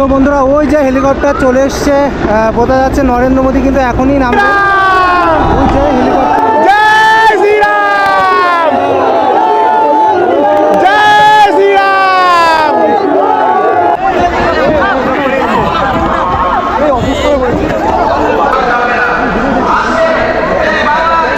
তো বন্ধুরা ওই যে হেলিকপ্টার চলে এসছে বোঝা যাচ্ছে নরেন্দ্র মোদী কিন্তু এখনই নামবে। ওই যে হেলিকপ্টার জয় শ্রীরাম জয় শ্রীরাম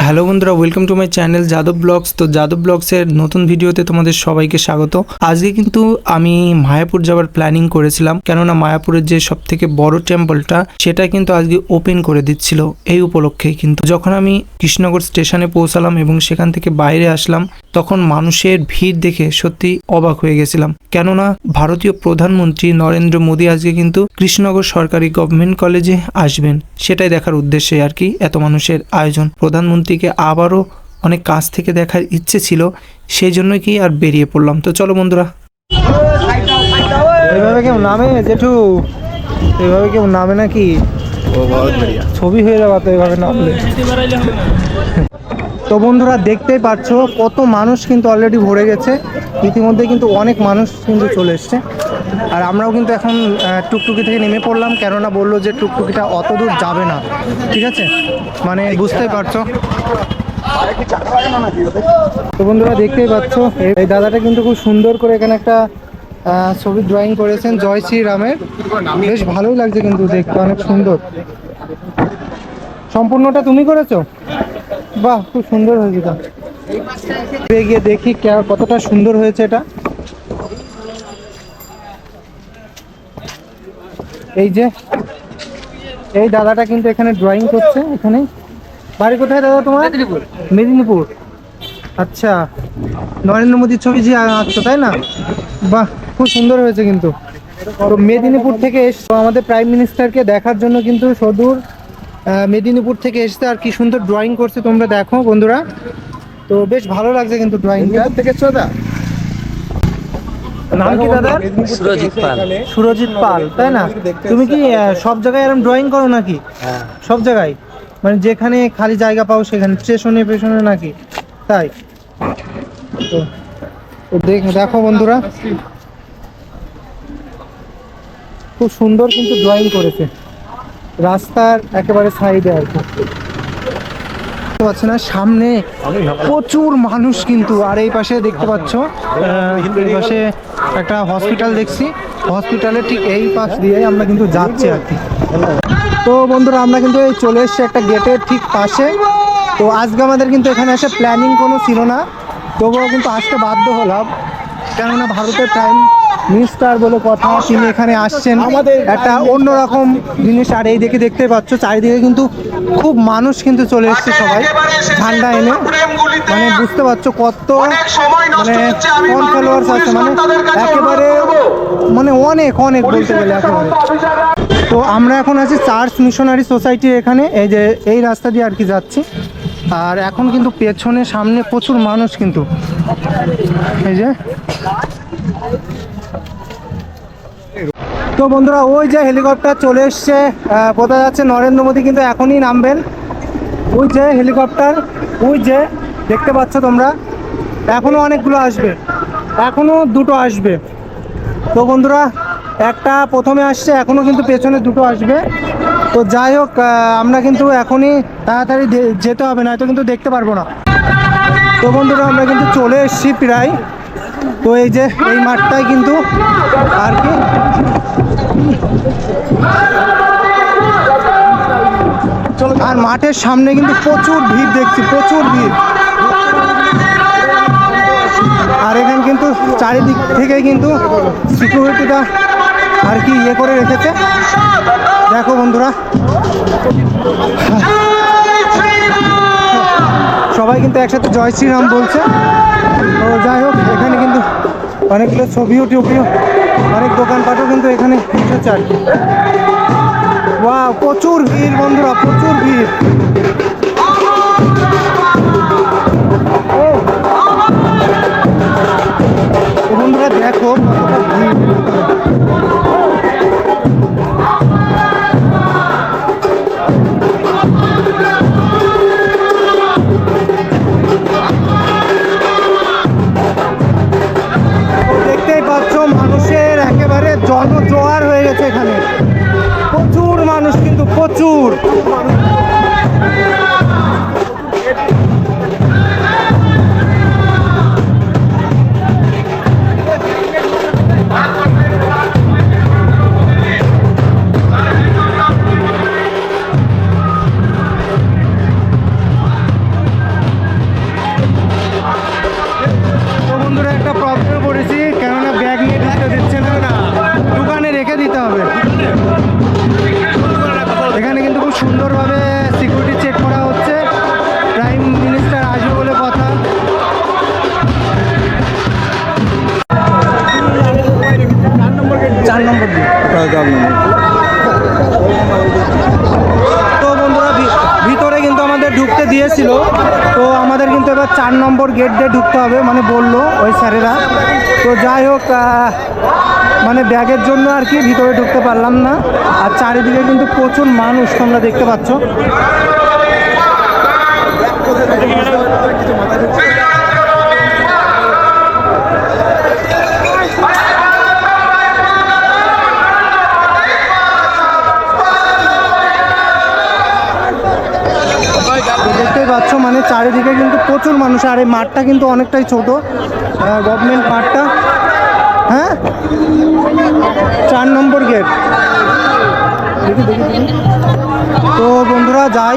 হ্যালো বন্ধুরা welcome to my channel Yadav blogs তো যাদব ব্লগসের নতুন ভিডিওতে তোমাদের সবাইকে স্বাগত। আজকে কিন্তু আমি মায়াপুর যাওয়ার প্ল্যানিং করেছিলাম, কেননা মায়াপুরের যে সব থেকে বড় টেম্পলটা সেটা কিন্তু আজকে ওপেন করে দিচ্ছিল এই উপলক্ষেই কিন্তু। যখন আমি কৃষ্ণনগর স্টেশনে পৌঁছালাম এবং সেখান থেকে বাইরে আসলাম, তখন মানুষের ভিড় দেখে সত্যি অবাক হয়ে গেছিলাম। কেননা ভারতীয় প্রধানমন্ত্রী নরেন্দ্র মোদী আজকে কিন্তু কৃষ্ণনগর সরকারি গভর্নমেন্ট কলেজে আসবেন, সেটাই দেখার উদ্দেশ্যে আর কি এত মানুষের আয়োজন। প্রধানমন্ত্রীকে আবারও অনেক কাছ থেকে দেখার ইচ্ছে ছিল সেই জন্যই কি আর বেরিয়ে পড়লাম। তো চলো বন্ধুরা। এইভাবে কেউ নামে জেঠু? এইভাবে কেউ নামে নাকি? ছবি হয়ে যাবে তো এইভাবে নামলে। তো বন্ধুরা দেখতেই পাচ্ছ কত মানুষ কিন্তু অলরেডি ভরে গেছে। ইতিমধ্যে কিন্তু অনেক মানুষ কিন্তু চলে এসছে। আর আমরাও কিন্তু এখন আহ, টুকটুকি থেকে নেমে পড়লাম কেননা বলল যে টুকটুকিটা অত দূর যাবে না। ঠিক আছে? মানে বুঝতেই পারছ। তো বন্ধুরা দেখতেই পাচ্ছ, এই- দাদাটা কিন্তু খুব সুন্দর করে এখানে একটা ছবি ড্রয়িং করেছেন জয় শ্রীরামের। বেশ ভালোই লাগছে কিন্তু দেখতে, অনেক সুন্দর। সম্পূর্ণটা তুমি করেছ? বাহ, খুব সুন্দর হয়েছে তা গিয়ে দেখি কতটা সুন্দর হয়েছে এটা। এই যে, এই দাদাটা কিন্তু এখানে ড্রয়িং করছে, এখানে। বাড়ি কোথায় দাদা তোমার? মেদিনীপুর। মেদিনীপুর। আচ্ছা নরেন্দ্র মোদীর ছবি যে আঁকছো তাই না? বাহ খুব সুন্দর হয়েছে কিন্তু। তো মেদিনীপুর থেকে এসছো আমাদের প্রাইম মিনিস্টারকে দেখার জন্য কিন্তু সদূর মেদিনীপুর থেকে এসছে আর কি সুন্দর ড্রয়িং করছে তোমরা দেখো বন্ধুরা। তো বেশ ভালো লাগছে কিন্তু ড্রয়িংটা থেকে চোদা নাম কি দাদা সুরজিৎ পাল। সুরজিৎ পাল তাই না? তুমি কি সব জায়গায় এরকম ড্রয়িং করো নাকি? হ্যাঁ। সব জায়গায়? মানে যেখানে খালি জায়গা পাও সেখানে স্টেশনে পেছনে নাকি? তাই? তো দেখ বন্ধুরা। খুব সুন্দর কিন্তু ড্রয়িং করেছে। রাস্তার একেবারে সাইডে আর কি। পাচ্ছ না, সামনে প্রচুর মানুষ কিন্তু। আর এই পাশে দেখতে পাচ্ছ এই পাশে একটা হসপিটাল দেখছি। হসপিটালের ঠিক এই পাশ দিয়ে আমরা কিন্তু যাচ্ছি আর কি। তো বন্ধুরা, আমরা কিন্তু এই চলে এসেছি একটা গেটের ঠিক পাশে। তো আজকে আমাদের কিন্তু এখানে এসে প্ল্যানিং কোনো ছিল না। তবুও কিন্তু আসতে বাধ্য হলাম। কেননা ভারতের প্রাইম মিনিস্টার বলে কথা, তিনি এখানে আসছেন। একটা অন্যরকম জিনিস, আর এই দেখে দেখতে পাচ্ছ, চারিদিকে কিন্তু খুব মানুষ কিন্তু চলে এসছে সবাই ঠান্ডা এনে। মানে বুঝতে পারছ কত মানে কম ফলোয়ার্স আছে। মানে একেবারে মানে অনেক অনেক বলতে গেলে একেবারে। তো আমরা এখন আছি চার্চ মিশনারি সোসাইটির এখানে, এই যে এই রাস্তা দিয়ে আর কি যাচ্ছি। আর এখন কিন্তু পেছনে সামনে প্রচুর মানুষ কিন্তু। এই যে। তো বন্ধুরা, ওই যে হেলিকপ্টার চলে এসছে বোঝা যাচ্ছে নরেন্দ্র মোদী কিন্তু এখনই নামবেন। ওই যে হেলিকপ্টার, ওই যে, দেখতে পাচ্ছ তোমরা, এখনও অনেকগুলো আসবে। এখনও দুটো আসবে। তো বন্ধুরা একটা প্রথমে আসছে এখনও কিন্তু পেছনে দুটো আসবে। তো যাই হোক আমরা কিন্তু এখনই তাড়াতাড়ি যেতে হবে না তো কিন্তু দেখতে পারব না। তো বন্ধুরা, আমরা কিন্তু চলে এসেছি প্রায়। তো এই যে, এই মাঠটাই কিন্তু আর কি। আর মাঠের সামনে কিন্তু প্রচুর ভিড় দেখছি, প্রচুর ভিড়। আর এখানে কিন্তু চারিদিক থেকে কিন্তু সিকিউরিটিটা আর কি ইয়ে করে রেখেছে? দেখো বন্ধুরা। সবাই কিন্তু একসাথে জয় শ্রীরাম বলছে। তো যাই হোক, এখানে কিন্তু অনেকগুলো ছবিও টুপিও, অনেক দোকানপাটও কিন্তু এখানে এসেছে আর কি। প্রচুর ভিড় বন্ধুরা, প্রচুর ভিড়। তো বন্ধুরা ভিতরে কিন্তু আমাদের ঢুকতে দিয়েছিল। তো আমাদের কিন্তু এবার চার নম্বর গেট দিয়ে ঢুকতে হবে মানে বলল ওই স্যারেরা। তো যাই হোক মানে ব্যাগের জন্য আর কি ভিতরে ঢুকতে পারলাম না। আর চারিদিকে কিন্তু প্রচুর মানুষ, তোমরা দেখতে পাচ্ছ। চারিদিকে কিন্তু প্রচুর মানুষ, আর এই মাঠটা কিন্তু অনেকটাই ছোট। গভর্নমেন্ট মাঠটা। হ্যাঁ? চার নম্বর গেট দেখি দেখি তো বন্ধুরা, যাই।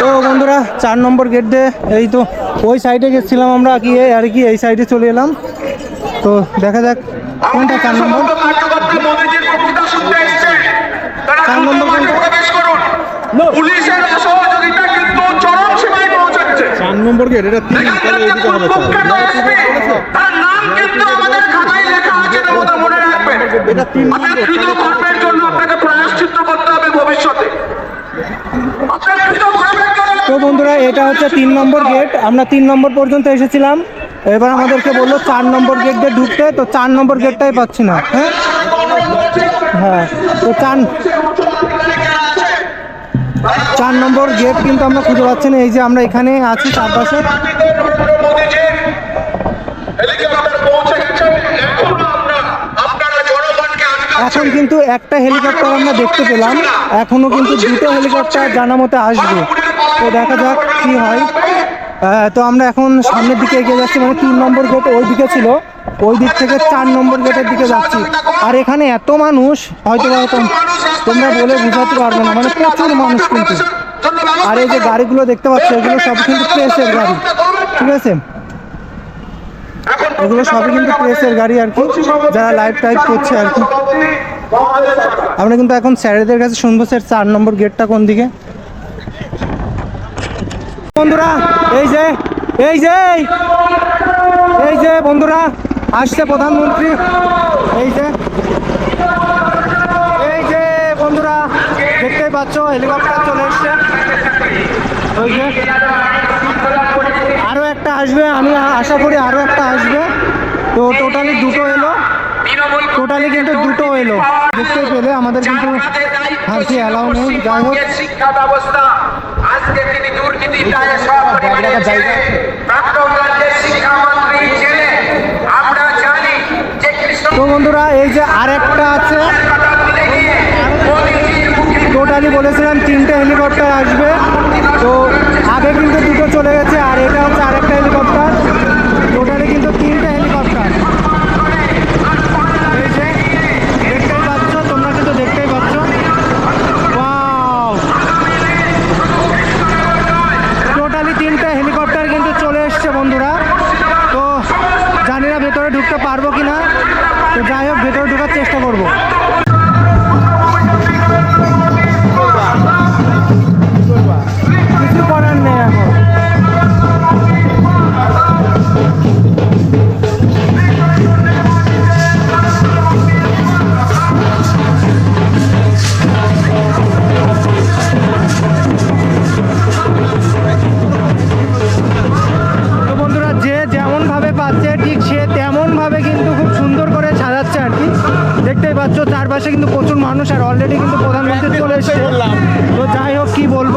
তো বন্ধুরা, চার নম্বর গেট দিয়ে এই তো, ওই সাইডে গেছিলাম আমরা কি আর কি, এই সাইডে চলে এলাম। তো দেখা যাক, কোনটা চার নম্বর? চার নম্বর কোনটা পুলিশের অসহযোগিতা কিন্তু চরম সীমায় পৌঁছাচ্ছে চার নম্বর গেট এটা তিন তাহলে এইদিকে হবে তার নাম কিন্তু আমাদের খাতায় লেখা আছে দেবতা মনে রাখবেন। এটা তিন আপনার কৃত কর্মের জন্য আপনাকে প্রায়শ্চিত্ত করতে হবে ভবিষ্যতে। আপনার কৃত কর্মের জন্য তো বন্ধুরা এটা হচ্ছে তিন নম্বর গেট আমরা তিন নম্বর পর্যন্ত এসেছিলাম। এবার আমাদেরকে বলল চার নম্বর গেট দিয়ে ঢুকতে তো চার নম্বর গেটটাই পাচ্ছি না হ্যাঁ? হ্যাঁ তো চার চার নম্বর গেট কিন্তু আমরা খুঁজে পাচ্ছি না এই যে আমরা এখানে আছি চারপাশে। এখনও কিন্তু একটা হেলিকপ্টার আমরা দেখতে পেলাম। এখনও কিন্তু দুটো হেলিকপ্টার জানা মতে আসবে। তো দেখা যাক কি হয়। তো আমরা এখন সামনের দিকে এগিয়ে যাচ্ছি মানে তিন নম্বর গেট ওই দিকে ছিল, ওই দিক থেকে চার নম্বর গেটের দিকে যাচ্ছি। আর এখানে এত মানুষ, হয়তো তোমরা বলে বোঝাতে পারবে না মানে প্রচুর মানুষ কিন্তু। আর এই যে গাড়িগুলো দেখতে পাচ্ছ, এগুলো সব কিন্তু প্রেসের গাড়ি, ঠিক আছে? এগুলো সবই কিন্তু প্রেসের গাড়ি আর কি, যারা লাইভ টাইপ করছে আর কি। আমরা কিন্তু এখন স্যারেদের কাছে শুনব, স্যার, চার নম্বর গেটটা কোন দিকে? বন্ধুরা এই যে এই যে এই যে বন্ধুরা আসছে প্রধানমন্ত্রী। এই যে এই যে বন্ধুরা দেখতেই পাচ্ছ হেলিকপ্টার চলে এসছে। ওই যে আরও একটা আসবে আমি আশা করি আরও একটা আসবে। তো টোটালি দুটো এলো। টোটালি কিন্তু দুটো এলো। দেখতে পেলে আমাদের কিন্তু হাসি অ্যালাউ নেই। যাই হোক। শিক্ষা ব্যবস্থা আজকে তিনি দুর্নীতি দায়ে সব প্রাক্তন রাজ্যের শিক্ষামন্ত্রী ছিলেন আমরা জানি যে কৃষ্ণ তো বন্ধুরা এই যে আরেকটা আছে টোটালি বলেছিলাম তিনটে হেলিকপ্টার আসবে। তো আগে কিন্তু দুটো চলে গেছে আর এটা হচ্ছে আরেকটা হেলিকপ্টার টোটালি কিন্তু তিনটে হেলিকপ্টার এই যে দেখতেই পাচ্ছ তোমরা কিন্তু দেখতেই পাচ্ছ Wow! টোটালি তিনটে হেলিকপ্টার কিন্তু চলে এসছে বন্ধুরা তো জানি না ভেতরে ঢুকতে পারব কি না যাই হোক ভেতরে ঢোকার চেষ্টা করব। পাচ্ছ চারপাশে কিন্তু প্রচুর মানুষ আর অলরেডি কিন্তু প্রধানমন্ত্রী চলে এসেছে। তো যাই হোক কি বলব?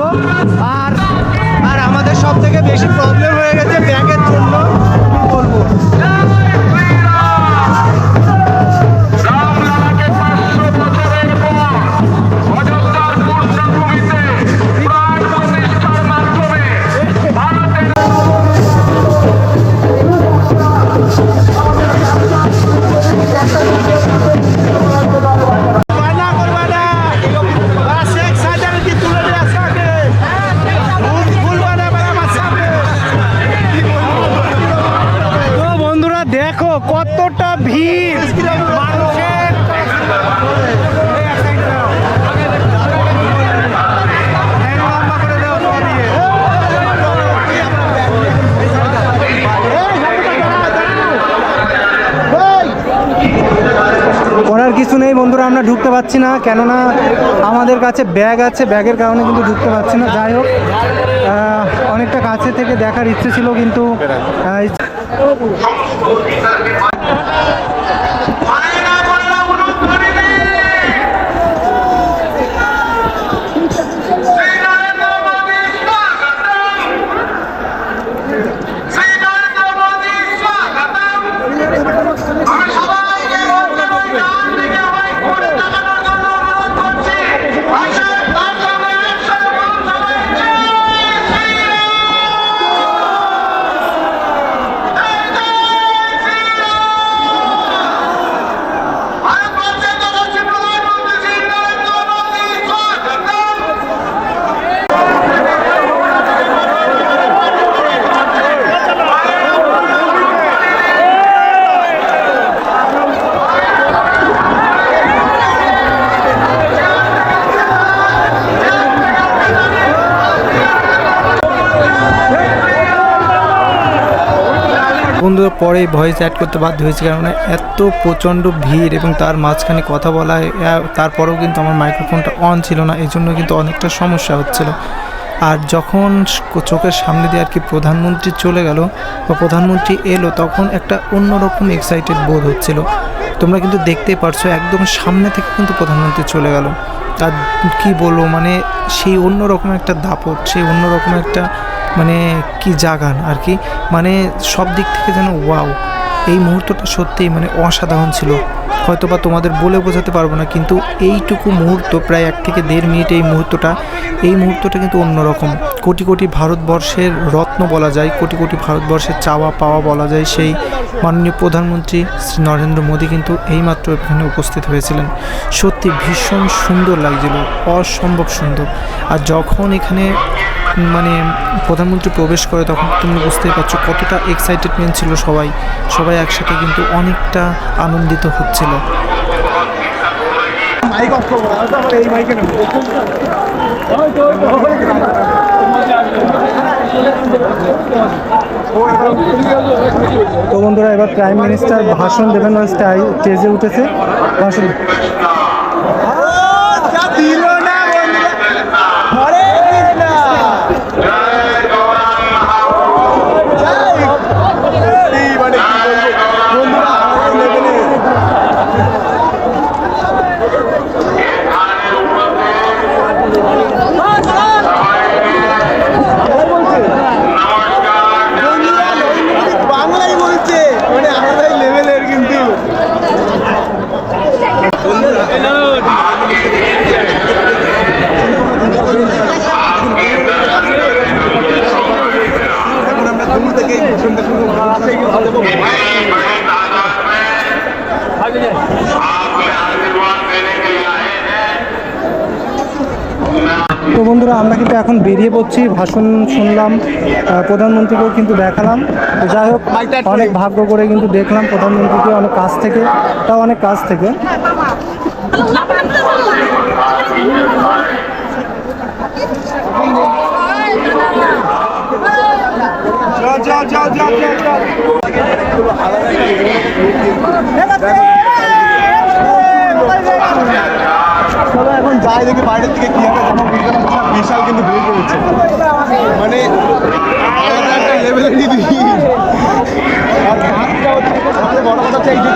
আর আর আমাদের সব থেকে বেশি প্রবলেম হয়ে গেছে ব্যাগের পারছি না, কেননা আমাদের কাছে ব্যাগ আছে, ব্যাগের কারণে কিন্তু ঢুকতে পারছি না। যাই হোক অনেকটা কাছে থেকে দেখার ইচ্ছে ছিল, কিন্তু পরে ভয়েস অ্যাড করতে বাধ্য হয়েছে কারণ এত প্রচণ্ড ভিড় এবং তার মাঝখানে কথা বলা তারপরেও কিন্তু আমার মাইক্রোফোনটা অন ছিল না, এই জন্য কিন্তু অনেকটা সমস্যা হচ্ছিল। আর যখন চোখের সামনে দিয়ে আর কি প্রধানমন্ত্রী চলে গেল বা প্রধানমন্ত্রী এলো, তখন একটা অন্যরকম এক্সাইটেড বোধ হচ্ছিল। তোমরা কিন্তু দেখতেই পারছ, একদম সামনে থেকে কিন্তু প্রধানমন্ত্রী চলে গেল। তার কি বলব মানে সেই অন্যরকম একটা দাপট, সেই অন্যরকম একটা মানে কি জাগান আর কি? মানে সব দিক থেকে যেন ওয়াও। এই মুহূর্তটা সত্যিই মানে অসাধারণ ছিল। হয়তো বা তোমাদের বলে বোঝাতে পারব না, কিন্তু এইটুকু মুহূর্ত, প্রায় এক থেকে দেড় মিনিট এই মুহূর্তটা এই মুহূর্তটা কিন্তু অন্যরকম। কোটি কোটি ভারতবর্ষের রত্ন বলা যায়, কোটি কোটি ভারতবর্ষের চাওয়া পাওয়া বলা যায়। সেই মাননীয় প্রধানমন্ত্রী শ্রী নরেন্দ্র মোদী কিন্তু এইমাত্র এখানে উপস্থিত হয়েছিলেন। সত্যি ভীষণ সুন্দর লাগছিল, অসম্ভব সুন্দর। আর যখন এখানে মানে প্রধানমন্ত্রী প্রবেশ করে তখন তুমি বুঝতেই পারছ কতটা এক্সাইটেডমেন্ট ছিল সবাই। সবাই একসাথে কিন্তু অনেকটা আনন্দিত হচ্ছিল। তো বন্ধুরা, এবার প্রাইম মিনিস্টার ভাষণ দেবেন স্টেজে উঠেছে। ভাষণ। তো বন্ধুরা, আমরা কিন্তু এখন বেরিয়ে পড়ছি। ভাষণ শুনলাম প্রধানমন্ত্রীকেও কিন্তু দেখালাম। যাই হোক, অনেক ভাগ্য করে কিন্তু দেখলাম প্রধানমন্ত্রীকে অনেক কাছ থেকে, তাও অনেক কাছ থেকে। যাও যাও যাও যাও এখন যায় দেখি বাইরের থেকে কি হবে জামা বিশাল কিন্তু ভিড় করেছে মানে একটা লেভেলেরই ভিড় আর সবচেয়ে বড় কথা হচ্ছে এই যে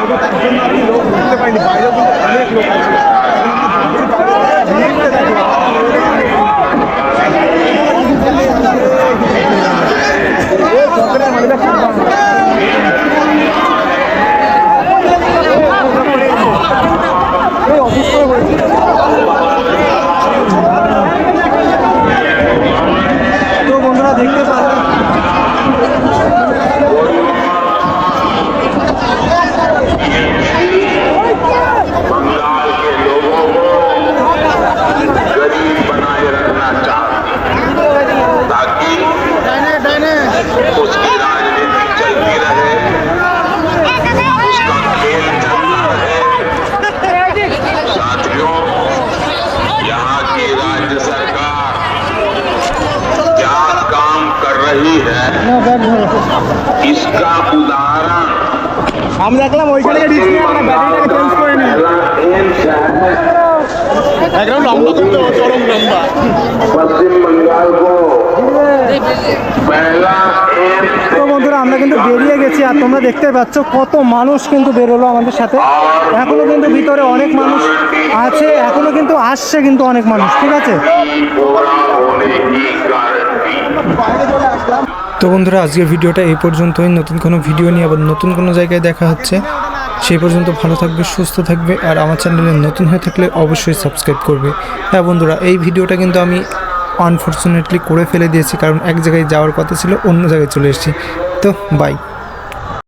পুরো তার জন্য আর লোক বুঝতে পারিনি বাইরেও কিন্তু অনেক লোক আছে বেরিয়ে গেছি আর তোমরা দেখতে পাচ্ছ কত মানুষ কিন্তু বেরোলো আমাদের সাথে। এখনও কিন্তু ভিতরে অনেক মানুষ আছে এখনও কিন্তু আসছে কিন্তু অনেক মানুষ, ঠিক আছে? তো বন্ধুরা, আজকের ভিডিওটা এই পর্যন্তই। নতুন কোনো ভিডিও নিয়ে আবার নতুন কোনো জায়গায় দেখা হচ্ছে। সেই পর্যন্ত ভালো থাকবে, সুস্থ থাকবে, আর আমার চ্যানেলে নতুন হয়ে থাকলে অবশ্যই সাবস্ক্রাইব করবে। হ্যাঁ বন্ধুরা, এই ভিডিওটা কিন্তু আমি আনফর্চুনেটলি করে ফেলে দিয়েছি, কারণ এক জায়গায় যাওয়ার কথা ছিল, অন্য জায়গায় চলে এসেছি। তো বাই